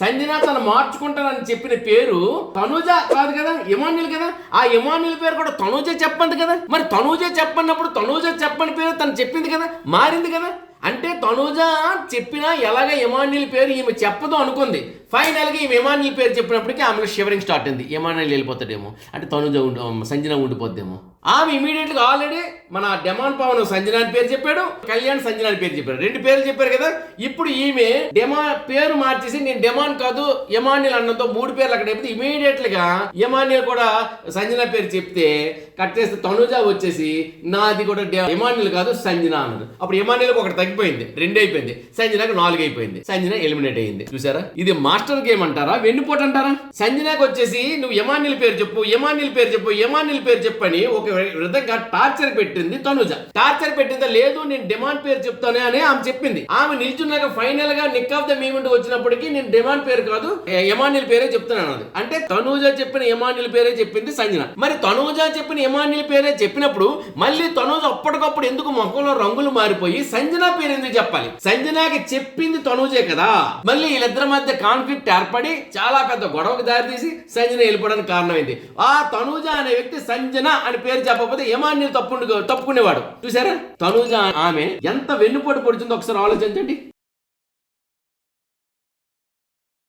సంజన తను మార్చుకుంటానని చెప్పిన పేరు తనుజ కాదు కదా? ఇమాన్యుల్ కదా? ఆ ఇమాన్యుల్ పేరు కూడా తనుజ చెప్పండి కదా? మరి తనుజ చెప్పన్నప్పుడు తనుజ చెప్పని పేరు తను చెప్పింది కదా? మారింది కదా? అంటే తనుజ చెప్పినా ఎలాగ ఇమాన్యుల్ పేరు ఈమె చెప్పదు అనుకుంది. ఫైనల్గా ఈమె ఇమాన్యుల్ పేరు చెప్పినప్పటికీ ఆమెకు షివరింగ్ స్టార్ట్ అయింది. ఇమాన్యుల్ వెళ్ళిపోతాడేమో. అంటే తనుజ ఉండి సంజన ఉండిపోద్దేమో. ఆమె ఇమీడియట్గా ఆల్రెడీ మన డెమాన్ పవన్ సంజన అని పేరు చెప్పాడు కళ్యాణ్ సంజన అని పేరు చెప్పాడు. రెండు పేర్లు చెప్పారు కదా. ఇప్పుడు ఈమె డెమా పేరు మార్చేసి నేను డెమాన్ కాదు ఎమాన్యుల్ అన్నంతో మూడు పేర్లు అక్కడ చెప్తే ఇమీడియట్గా ఎమాన్యుల్ కూడా సంజన పేరు చెప్తే కట్ చేస్తే తనుజ వచ్చేసి నాది కూడా డె- ఎమాన్యుల్ కాదు సంజన అన్నది. అప్పుడు ఎమాన్యుల్ ఒకటి తగ్గి తగ్గిపోయింది రెండు అయిపోయింది. సంజనకు నాలుగు అయిపోయింది. సంజన ఎలిమినేట్ అయింది చూసారా? ఇది మాస్టర్ గేమ్ అంటారా? వెన్నుపోటు అంటారా? సంజనకు వచ్చేసి నువ్వు ఎమాన్యుల్ పేరు చెప్పు ఎమాన్యుల్ పేరు చెప్పు ఎమాన్యుల్ పేరు చెప్పని ఒక విధంగా టార్చర్ పెట్టింది తనుజ. టార్చర్ పెట్టిందా లేదు నేను డిమాండ్ పేరు చెప్తానే అని ఆమె చెప్పింది. ఆమె నిల్చున్నాక ఫైనల్గా నిక్ ఆఫ్ ద మూమెంట్ వచ్చినప్పటికీ నేను డిమాండ్ పేరు కాదు ఎమాన్యుల్ పేరే చెప్తున్నాను అది అంటే తనూజ చెప్పిన ఎమాన్యుల్ పేరే చెప్పింది సంజన. మరి తనూజ చెప్పిన ఎమాన్యుల్ పేరే చెప్పినప్పుడు మళ్ళీ తనూజ అప్పటికప్పుడు ఎందుకు ముఖంలో రంగులు మారిపోయి సంజన పేరు ఎందుకు చెప్పాలి? సంజనాకి చెప్పింది తనుజే కదా. మళ్ళీ వీళ్ళిద్దరి మధ్య కాన్ఫ్లిక్ట్ ఏర్పడి చాలా పెద్ద గొడవకు దారితీసి సంజన వెళ్ళిపోవడానికి కారణమైంది. ఆ తనూజ అనే వ్యక్తి సంజన అని పేరు చెప్పకపోతే ఏమాన్ని తప్పు తప్పుకునేవాడు. చూసారా? తనూజ ఆమె ఎంత వెన్నుపోటు పొడిచిందో ఒకసారి ఆలోచించండి.